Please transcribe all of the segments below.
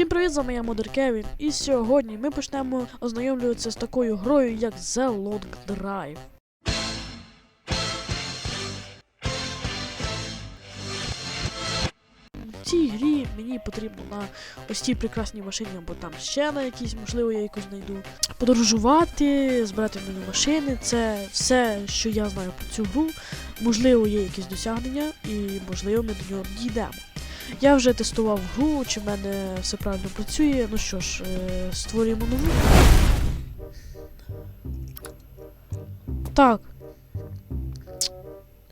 Всім привіт, з вами я Модер Кевін. І сьогодні ми почнемо ознайомлюватися з такою грою, як The Long Drive. В цій грі мені потрібно на ось цій прекрасній машині, або там ще на якійсь, можливо, я якусь знайду. Подорожувати, збирати нові машини це все, що я знаю про цю гру. Можливо, є якісь досягнення, і можливо, ми до нього дійдемо. Я вже тестував гру, чи в мене все правильно працює. Ну що ж, е, створюємо нову. Так.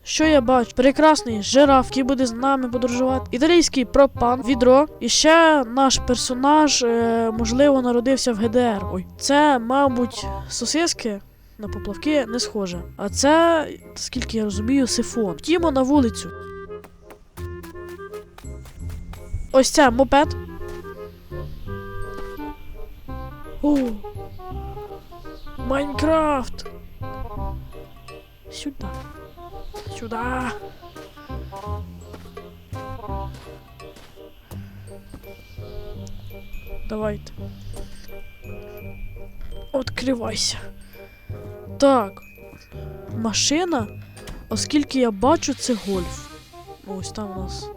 Що я бачу? Прекрасний жираф, який буде з нами подорожувати. Італійський пропан, відро. І ще наш персонаж, е, можливо, народився в ГДР. Ой, це, мабуть, сосиски на поплавки не схоже. А це, скільки я розумію, сифон. Втімо на вулицю. Ось це мопед. Майнкрафт! Сюди. Сюди. Давайте. Откривайся. Так. Машина. Оскільки я бачу, це гольф. Ось там у нас.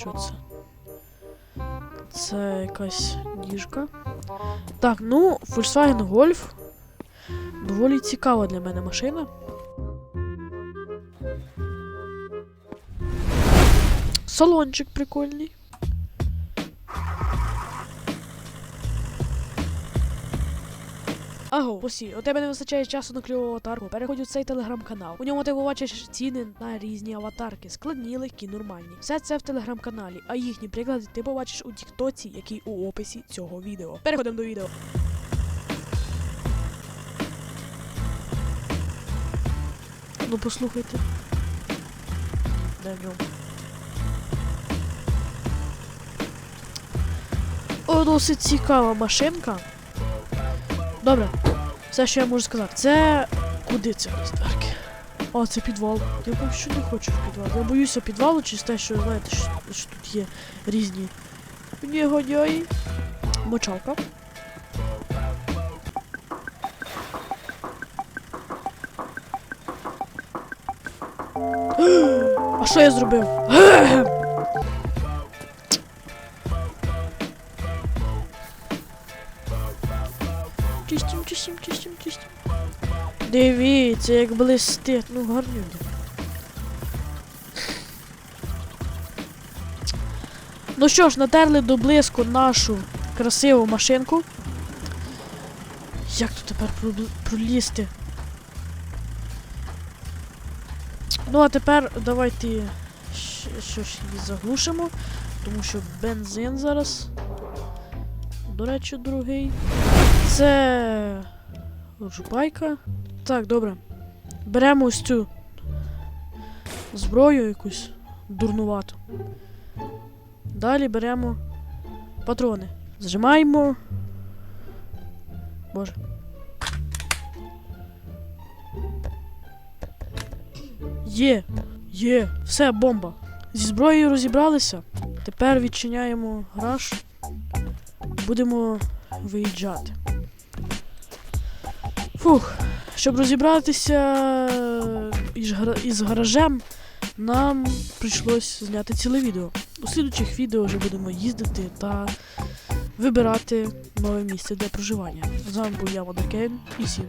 Що це? Це якась ніжка. Так, ну, Volkswagen Golf. Доволі цікава для мене машина. Салончик прикольний. Аго, посі, у тебе не вистачає часу на кльову аватарку. Переходь у цей телеграм-канал. У ньому ти побачиш ціни на різні аватарки, складні, легкі, нормальні. Все це в телеграм-каналі, а їхні приклади ти побачиш у тіктоці, який у описі цього відео. Переходимо до відео. Ну послухайте. Де в ньому? О, досить цікава машинка. Добре, все, що я можу сказати. Це. Куди це без? О, це підвал. Я поки що не хочу в підвал. Я боюся підвалу через те, що знаєте, що, що тут є різні негодяї. Мочалка. А що я зробив? Чистим, чистим, чистим, чистим. Дивіться, як блистить. Ну, гарнюня. Ну що ж, натерли до блиску нашу красиву машинку. Як тут тепер пролізти? Ну, а тепер давайте щ- що ж її заглушимо, тому що бензин зараз. До речі, другий. Це. жупайка. Так, добре. Беремо ось цю зброю якусь дурнувату. Далі беремо патрони. Зажимаємо. Боже. Є, є, все, бомба. Зі зброєю розібралися. Тепер відчиняємо гараж. Будемо виїжджати. Фух, щоб розібратися із, гара- із гаражем, нам прийшлось зняти ціле відео. У слідучих відео вже будемо їздити та вибирати нове місце для проживання. З вами був я, Модеркен, і всім